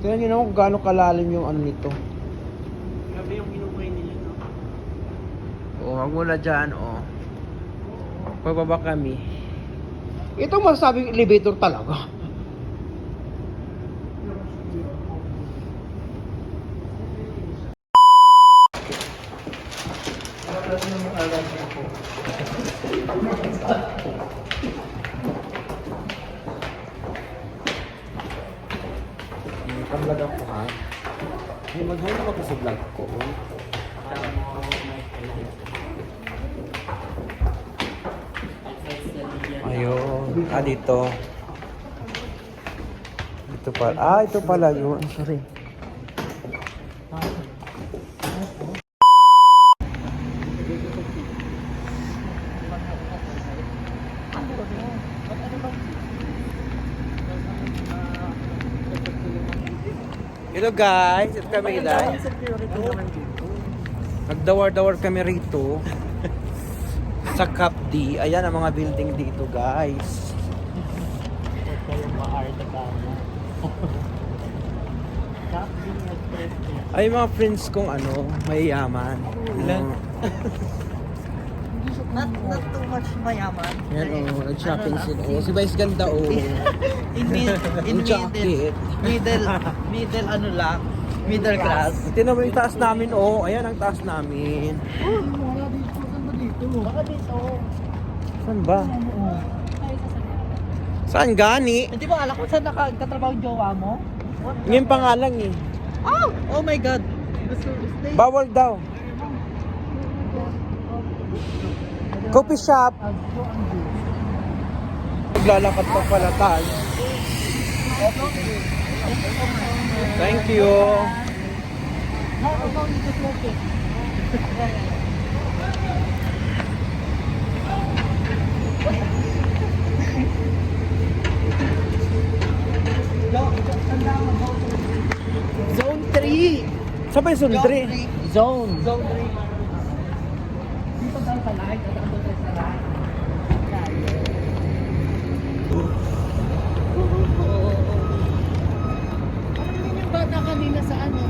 Tingnan nyo naman kung gaano kalalim yung ano nito. Grabe yung inukay nila, no? Oo, wag muna dyan, oh. Pababa kami. Ito masasabing elevator talaga. Pag-vlog ako ha. Ay, mag-hi naman ako sa vlog ko. Ayun. Ah, dito. Dito pa. Ah, ito pala yun. Sorry. Hello guys, ito kami guys. Nagdawar-dawar kami rito. sa Cap D. Ayan ang mga building dito guys. Huwag kayong maarte express niya. Ay mga friends kong ano, mayayaman. Ilan? Not, not too much mayaman. Yan oh, nag-shopping Ano sila. Oh, si Vice ganda oh. In, mid, in middle, middle, middle ano lang, middle class. Tingnan mo yung taas namin oh. Ayan ang taas namin. Baka dito. Saan ba? Saan gani? Hindi mo alam kung saan nakakatrabaho yung jowa mo? Ngayon pa nga lang eh. Oh! Oh my God! Bawal daw. Coffee shop. Naglalakad pa pala tayo. Thank you. Zone 3! Saan ba yung sundri? Zone! Zone 3. Dito daw sa light, at ano tayo sa light. yung bata kanina sa ano?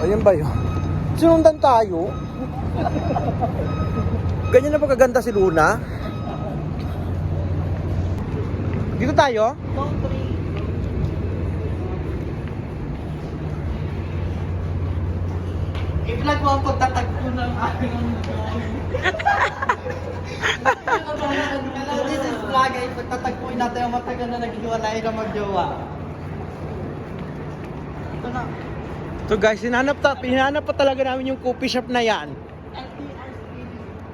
Ayun ba yun? Sinundan tayo? Ganyan na pagkaganda si Luna? Dito tayo? Zone 3. I-vlog mo ang pagtatagpo ng aking is vlog ay pagtatagpuin natin ang matagal na naghiwalay na magjowa. Ito na. So guys, hinanap, ta hinanap pa talaga namin yung coffee shop na yan.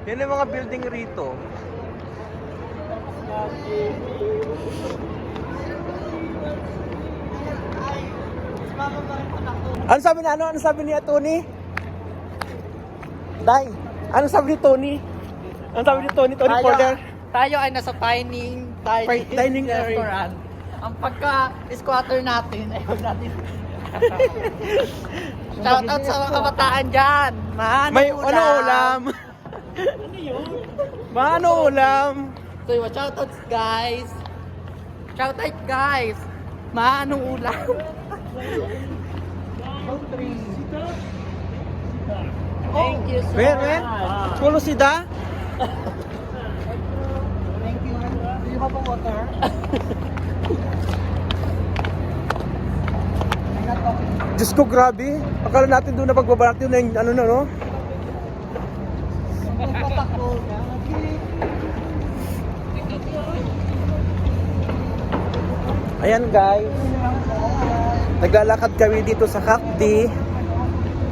Yan yung mga building rito. Ano sabi ni ano? Ano sabi ni Tony? Day, ano sabi ni Tony? Ano sabi ni Tony? Tony Porter? Tayo ay nasa dining, dining, dining area. restaurant. Ang pagka-squatter natin ay huwag natin. Shoutout sa mga kabataan dyan. Man, May ano ulam? Ano yun? Ma, ano ulam? So, yun, shoutouts guys. Shoutout guys. Ma, anong ulam? Thank you so Where, where? much. Have a water? Diyos ko, grabe. Akala natin doon na pagbaba natin na yung ano na, no? Ayan guys. Naglalakad kami dito sa Kakdi.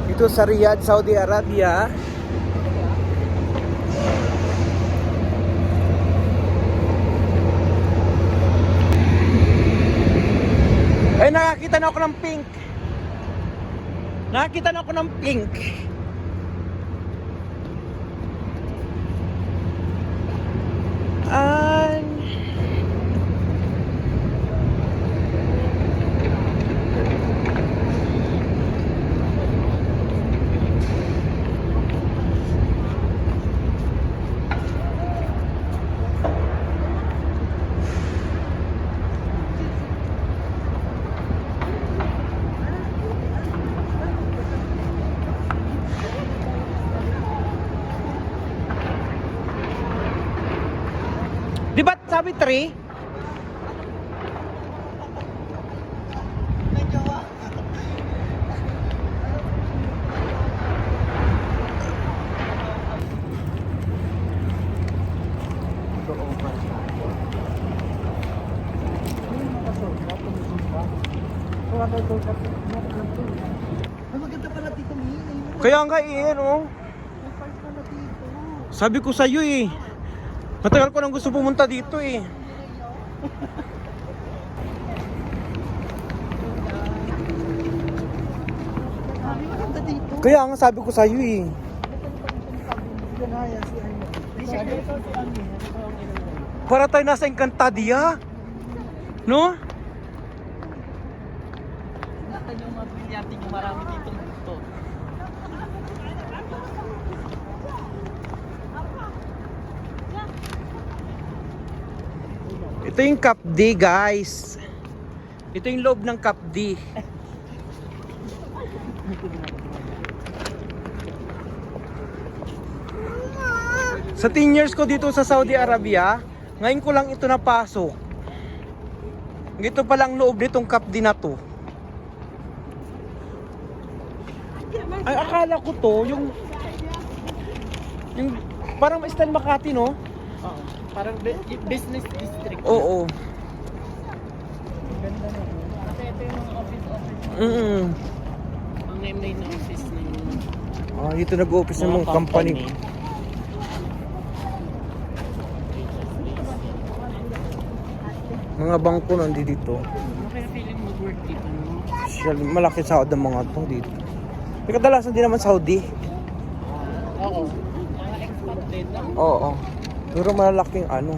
Dito sa Riyadh, Saudi Arabia. Eh, nakakita na ako ng pink. Nakakita na ako ng pink. Sabi 3? Maganda pala dito, Mi. Kaya nga eh, park pala dito. Sabi ko sa'yo eh. Matagal ko nang gusto pumunta dito eh. Kaya nga sabi ko sa'yo eh. Para tayo nasa Encantadia. No? Nakita niyo mga niyo marami dito Ito yung Cup D guys. Ito yung loob ng Cup D. Sa 10 years ko dito sa Saudi Arabia, ngayon ko lang ito napasok. Ito pa lang loob nitong Cup D na to. Ay, akala ko to, yung... Yung... Parang style Makati, no? Oo. Parang bu- business district. Oo. Ang ganda na. Kasi ito yung mga office-office. Mm Ang name na yung office ng Ah, dito nag-office ng mga company. Mga bangko nandito dito. Kaya feeling mag-work dito, no? Social, malaki sahod ng mga to dito. May kadalasan din naman Saudi. Oo. Mga expat din. Oo. Pero malalaking ano.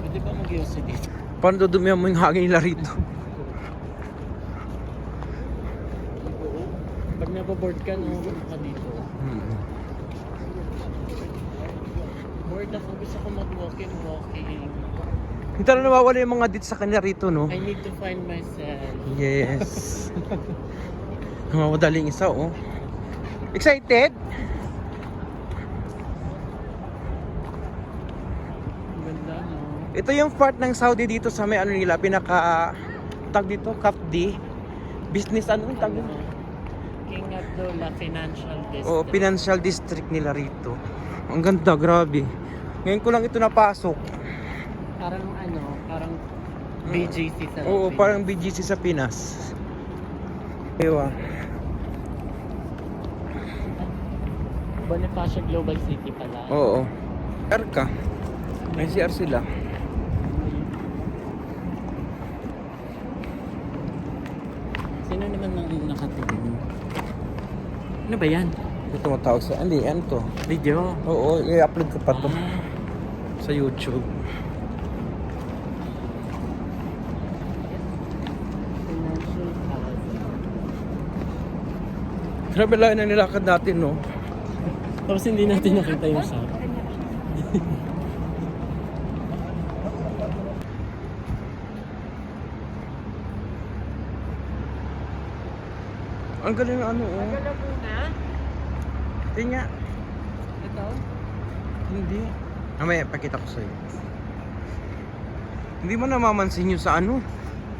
Pwede ba mag-iuso dito? Paano dudumihan mo yung hangin nila rito? Pag nababoard ka, no, ka dito. Hmm. Bored ako. Gusto ko mag-walking, walking. Hindi na nawawala yung mga dito sa kanila rito, no? I need to find myself. Yes. Mawadaling isa, oh. Excited? Ganda, no? Ito yung part ng Saudi dito sa may ano nila, pinaka tag dito, Cap D. Business ano yung tag dito? Ano, King Abdullah Financial District. Oo, financial district nila rito. Ang ganda, grabe. Ngayon ko lang ito napasok. Parang ano, parang BJC sa Oo, Philippines. parang BGC sa Pinas. Ewa. Bonifacio Global City pala. Oo. CR ka. May CR sila. Sino naman nang nakatingin? Ano ba yan? Ito tumatawag sa... Hindi, ano to? Video. Oo, i-upload ko pa to Ah, sa YouTube. financial housing. Grabe lang na nilakad natin, no? Tapos hindi natin nakita yung shop. Ang galing ng ano, oh. Laguna? Hindi nga. Ito? Hindi. Mamaya, pakita ko sa'yo. Hindi mo namamansin yun sa ano.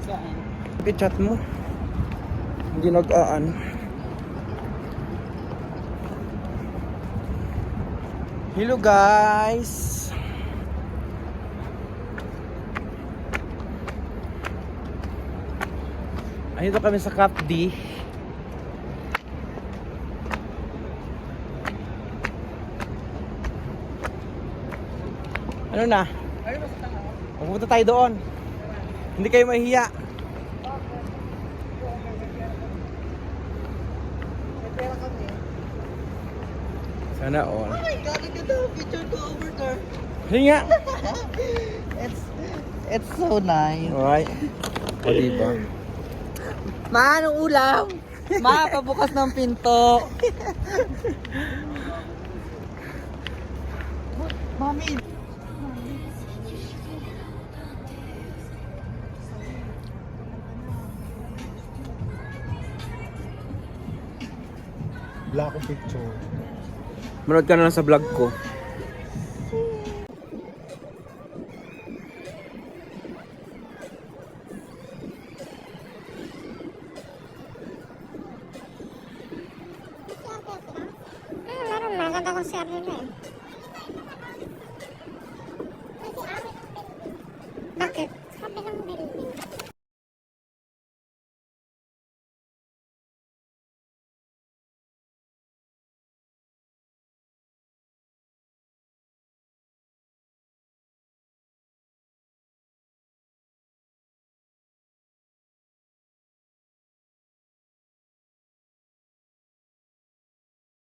Saan? I-chat mo. Hindi nag-aan. Hello guys! Ayun kami sa Cap D. Ano na? Ay, mas tanga. Pupunta tayo doon. Hindi kayo mahihiya. Sana all. Oh my God, look at the picture ko over there. Hinga! it's, it's so nice. Alright. O diba? Ma, anong ulam? Ma, pabukas ng pinto. Mami. Black picture. Manood ka na lang sa vlog ko. Meron. Maganda kong Arlene eh.